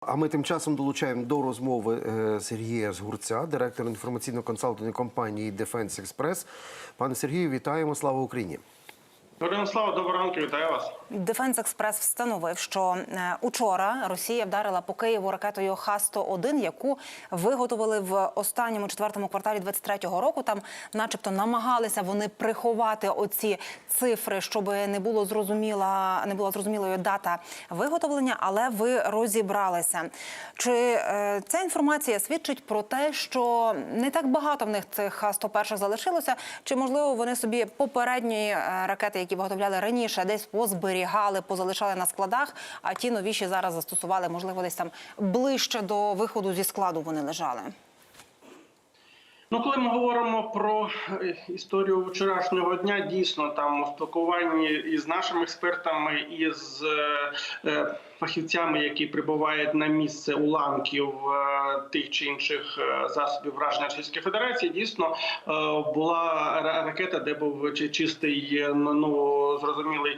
А ми тим часом долучаємо до розмови е, Сергія Згурця, директора інформаційно-консалтингової компанії Defense Express. Пане Сергію, вітаємо! Слава Україні! Героям слава, доброго ранку, вітаю вас. Дефенс Експрес встановив, що е, учора Росія вдарила по Києву ракетою Х-101, яку виготовили в останньому четвертому кварталі 23-го року. Там, начебто, намагалися вони приховати оці цифри, щоб не було зрозуміла, не була зрозумілою дата виготовлення, але ви розібралися. Чи е, ця інформація свідчить про те, що не так багато в них цих Х-101 залишилося, чи можливо вони собі попередні е, ракети, які виготовляли раніше, десь позберігали, позалишали на складах, а ті новіші зараз застосували, можливо, десь там ближче до виходу зі складу вони лежали. Ну, коли ми говоримо про е, історію вчорашнього дня, дійсно там у спілкуванні із нашими експертами, і з е, е, фахівцями, які прибувають на місце уламків е, тих чи інших е, засобів враження Російської Федерації, дійсно е, була ра- ракета, де був чистий ну зрозумілий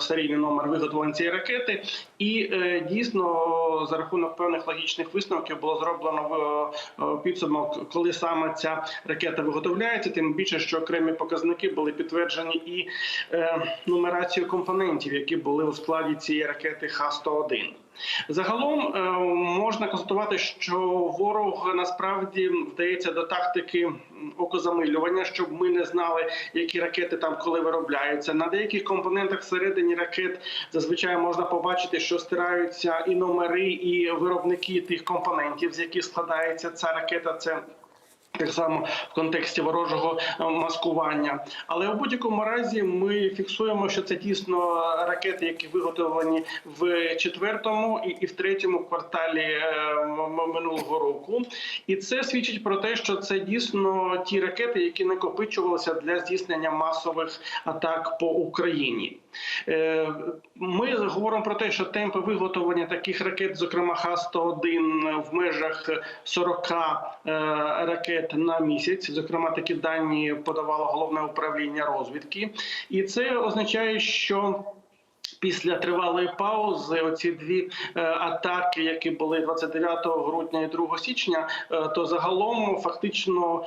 серійний номер виготовлення цієї ракети, і дійсно за рахунок певних логічних висновків було зроблено підсумок, коли саме ця ракета виготовляється. Тим більше, що окремі показники були підтверджені і нумерацією компонентів, які були у складі цієї ракети Х-101. Загалом е, можна констатувати, що ворог насправді вдається до тактики окозамилювання, щоб ми не знали, які ракети там коли виробляються. На деяких компонентах всередині ракет зазвичай можна побачити, що стираються і номери, і виробники тих компонентів, з яких складається ця ракета. Це так само в контексті ворожого е, маскування, але у будь-якому разі ми фіксуємо, що це дійсно ракети, які виготовлені в четвертому і, в третьому кварталі е, минулого року. І це свідчить про те, що це дійсно ті ракети, які накопичувалися для здійснення масових атак по Україні. Е, Ми говоримо про те, що темпи виготовлення таких ракет, зокрема Х-101, в межах 40 е, ракет на місяць. Зокрема, такі дані подавало головне управління розвідки, і це означає, що Після тривалої паузи, оці дві е, атаки, які були 29 грудня і 2 січня, е, то загалом фактично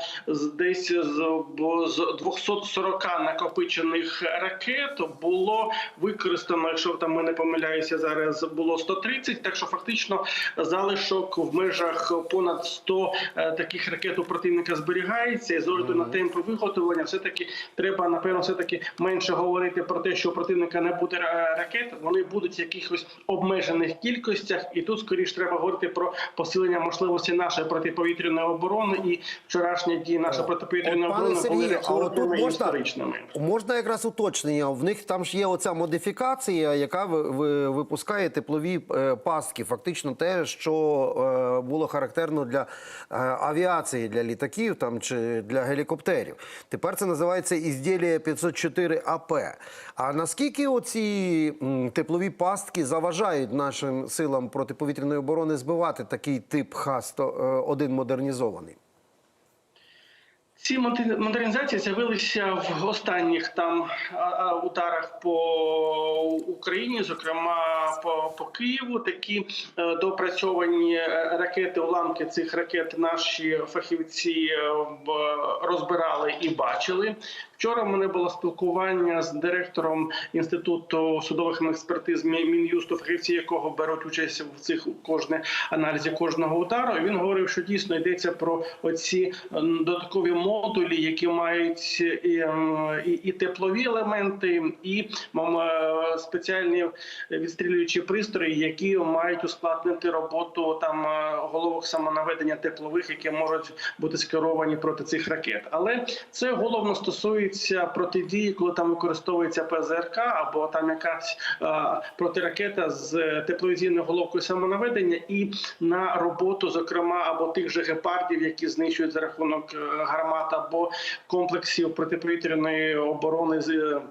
десь з, бо з 240 накопичених ракет було використано, якщо там ми не помиляюся, зараз було 130, Так що фактично залишок в межах понад 100 е, таких ракет у противника зберігається. І з огляду на темпи виготовлення, все таки треба напевно, все таки менше говорити про те, що у противника не буде е, ракет. Вони будуть в якихось обмежених кількостях, і тут скоріш треба говорити про посилення можливості нашої протиповітряної оборони і вчорашні дії нашої От, протиповітряної оборони були рекордними можна, історичними. можна якраз уточнення. В них там ж є оця модифікація, яка ви- ви- випускає теплові е, пастки. Фактично те, що е, було характерно для е, авіації, для літаків там чи для гелікоптерів. Тепер це називається ізділія 504 АП. А наскільки оці теплові пастки заважають нашим силам протиповітряної оборони збивати такий тип Х-101 модернізований? Ці модернізації з'явилися в останніх там ударах по Україні, зокрема по, по Києву. Такі е, допрацьовані е, ракети, уламки цих ракет наші фахівці е, розбирали і бачили. Вчора в мене було спілкування з директором інституту судових експертиз Мі- Мін'юсту, фахівці якого беруть участь в цих кожне аналізі кожного удару. Він говорив, що дійсно йдеться про оці додаткові модулі, які мають і, і, і теплові елементи, і спеціальні відстрілюючі пристрої, які мають ускладнити роботу там е, головок самонаведення теплових, які можуть бути скеровані проти цих ракет. Але це головно стосується протидії, коли там використовується ПЗРК або там якась е, протиракета з тепловізійною головкою самонаведення, і на роботу, зокрема, або тих же гепардів, які знищують за рахунок е, гармат, або комплексів протиповітряної оборони з.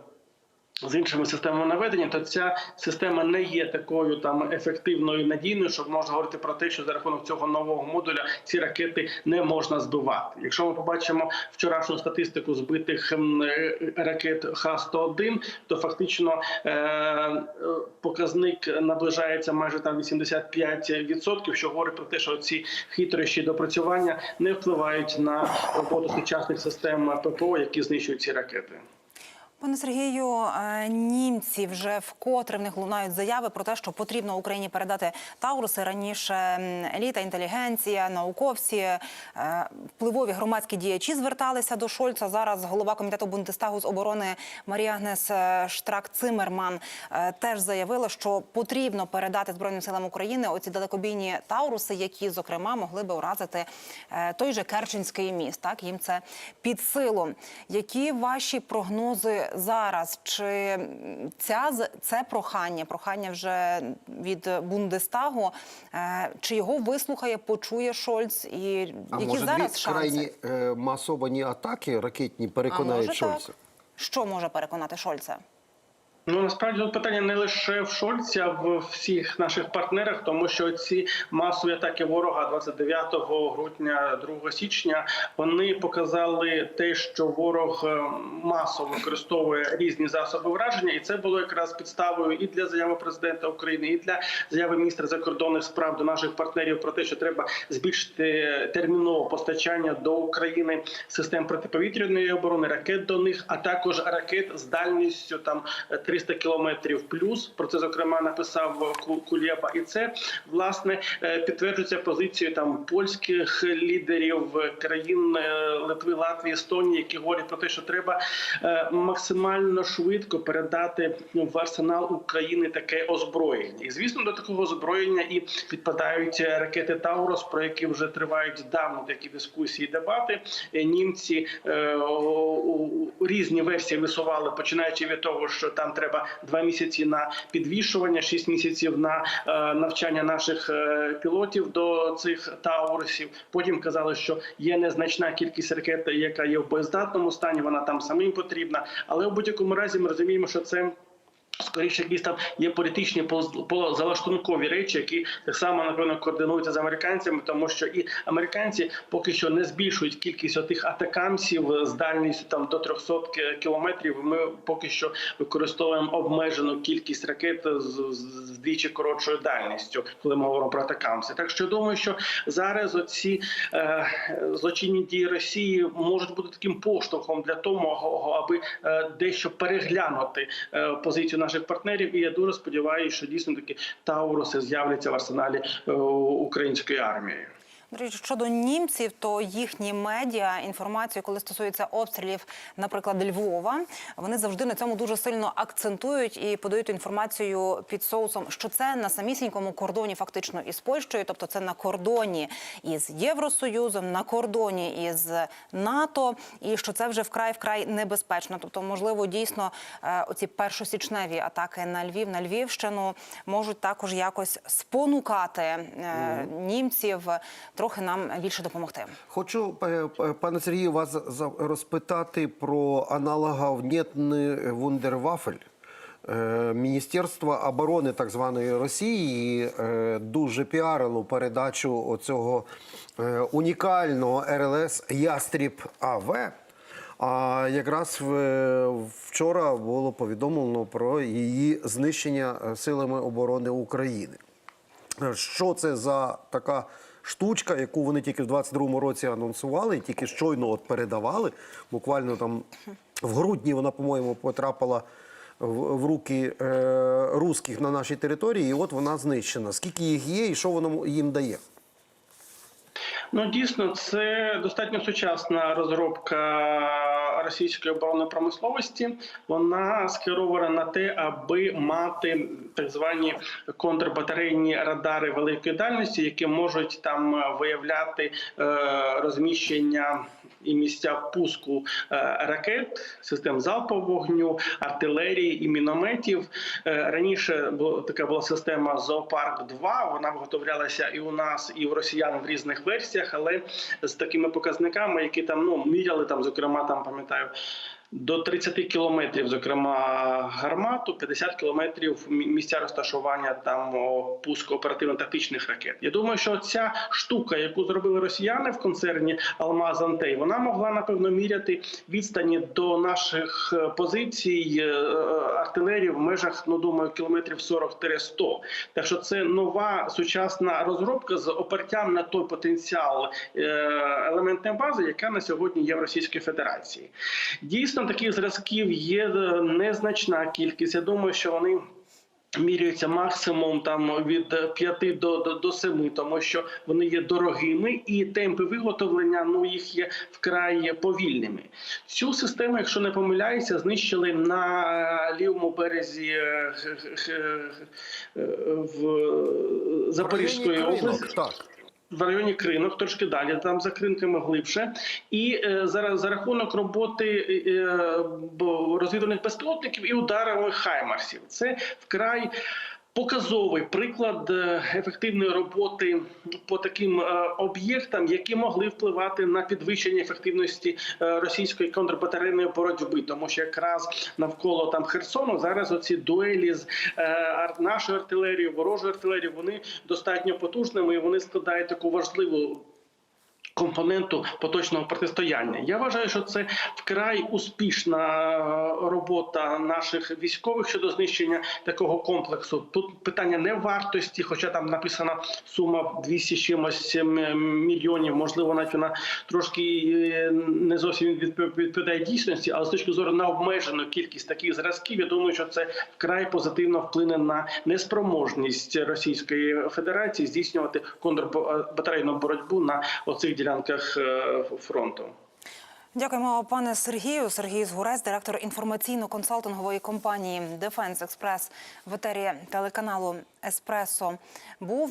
З іншими системами наведення, то ця система не є такою там ефективною і надійною, щоб можна говорити про те, що за рахунок цього нового модуля ці ракети не можна збивати. Якщо ми побачимо вчорашню статистику збитих е, ракет Х-101, то фактично е, е, показник наближається майже там 85%, що говорить про те, що ці хитрощі допрацювання не впливають на роботу сучасних систем ППО, які знищують ці ракети. Пане Сергію, е, німці вже вкотре в них лунають заяви про те, що потрібно Україні передати Тауруси. Раніше еліта, інтелігенція, науковці, е, впливові громадські діячі зверталися до Шольца. Зараз голова комітету Бундестагу з оборони Марія Агнес е, Штрак Цимерман теж заявила, що потрібно передати збройним силам України оці далекобійні Тауруси, які зокрема могли би уразити той же Керченський міст. Так їм це під силу. Які ваші прогнози зараз? Чи ця це прохання, прохання вже від Бундестагу? е, Чи його вислухає, почує Шольц? І А які може зараз шанси? крайні е, масовані атаки ракетні переконають а може Шольца? так? Що може переконати Шольца? Ну насправді тут питання не лише в Шольці, а в всіх наших партнерах, тому що ці масові атаки ворога 29 грудня, 2 січня, вони показали те, що ворог е, масово використовує різні засоби враження, і це було якраз підставою і для заяви президента України, і для заяви міністра закордонних справ до наших партнерів про те, що треба збільшити терміново постачання до України систем протиповітряної оборони, ракет до них, а також ракет з дальністю там 300 кілометрів плюс. Про це зокрема написав Ку- Кулєба, і це власне е, підтверджується позицією там польських лідерів е, країн е, Литви, Латвії, Естонії, які говорять про те, що треба е, максимально швидко передати в арсенал України таке озброєння. І звісно, до такого озброєння і підпадають е, ракети Таурос, про які вже тривають давно такі дискусії, дебати. Е, Німці е, різні версії висували, починаючи від того, що там треба два місяці на підвішування, шість місяців на е, навчання наших е, пілотів до цих таурусів. Потім казали, що є незначна кількість ракет, яка є в боєздатному стані. Вона там самим потрібна. Але у будь-якому разі ми розуміємо, що це. Скоріше, якісь там є політичні поз- позалаштункові речі, які так само напевно координуються з американцями, тому що і американці поки що не збільшують кількість отих атакамсів з дальністю там до 300 кілометрів. Ми поки що використовуємо обмежену кількість ракет з, з вдвічі коротшою дальністю, коли ми говоримо про атакамси. Так що я думаю, що зараз оці е, злочинні дії Росії можуть бути таким поштовхом для того, аби е, дещо переглянути е, позицію наших партнерів. І я дуже сподіваюся, що дійсно таки Тауруси з'являться в арсеналі е, української армії. Щодо німців, то їхні медіа інформацію, коли стосується обстрілів, наприклад, Львова, вони завжди на цьому дуже сильно акцентують і подають інформацію під соусом, що це на самісінькому кордоні, фактично із Польщею, тобто це на кордоні із Євросоюзом, на кордоні із НАТО, і що це вже вкрай вкрай небезпечно. Тобто, можливо, дійсно е, оці першосічневі атаки на Львів, на Львівщину можуть також якось спонукати е, німців трохи нам більше допомогти. Хочу, е, е, пане Сергію, вас розпитати про аналоговнєтний вундервафель. Е, Міністерство оборони так званої Росії дуже піарило передачу оцього унікального РЛС Ястріб АВ. А якраз вчора було повідомлено про її знищення силами оборони України. Що це за така штучка, яку вони тільки в 22-му році анонсували, і тільки щойно от передавали. Буквально там в грудні вона, по-моєму, потрапила в, руки е, русських на нашій території, і от вона знищена. Скільки їх є і що воно їм дає? Ну дійсно, це достатньо сучасна розробка російської оборонної промисловості. Вона скерована на те, аби мати так звані контрбатарейні радари великої дальності, які можуть там виявляти е, розміщення. І місця пуску е, ракет, систем залпового вогню, артилерії і мінометів. Е, Раніше така була система Зоопарк 2 Вона виготовлялася і у нас, і в росіян в різних версіях, але з такими показниками, які там ну міряли там, зокрема, там пам'ятаю. До 30 кілометрів, зокрема гармату, 50 кілометрів місця розташування там пуску оперативно-тактичних ракет. Я думаю, що ця штука, яку зробили росіяни в концерні Алмаз Антей, вона могла напевно міряти відстані до наших е, позицій е, артилерії в межах, ну думаю, кілометрів 40-100. Так що це нова сучасна розробка з опертям на той потенціал е, елементної бази, яка на сьогодні є в Російській Федерації. Дійсно, таких зразків є е, незначна кількість. Я думаю, що вони. Міряються максимум там від 5 до, до, до 7, тому що вони є дорогими, і темпи виготовлення ну їх є вкрай повільними. Цю систему, якщо не помиляюся, знищили на лівому березі е, е, в Запорізької області Так. В районі кринок, трошки далі, там за кринками глибше. І е, за, за рахунок роботи е, бо- розвідувальних безпілотників і ударами хаймарсів. Це вкрай. Показовий приклад е, ефективної роботи по таким е, об'єктам, які могли впливати на підвищення ефективності е, російської контрбатарейної боротьби, тому що якраз навколо там Херсону зараз оці дуелі з нашою артилерією, ворожою артилерією, вони достатньо потужними і вони складають таку важливу. Компоненту поточного протистояння. Я вважаю, що це вкрай успішна е, робота наших військових щодо знищення такого комплексу. Тут питання не вартості, хоча там написана сума 200 чимось мільйонів. Можливо, навіть вона трошки е, не зовсім відпо- відповідає дійсності, але з точки зору на обмежену кількість таких зразків, я думаю, що це вкрай позитивно вплине на неспроможність Російської Федерації здійснювати контрбатарейну боротьбу на оцих ділянках е, фронту. Дякуємо, пане Сергію. Сергій Згурець, директор інформаційно-консалтингової компанії Дефенс Експрес в етері телеканалу Еспресо. Був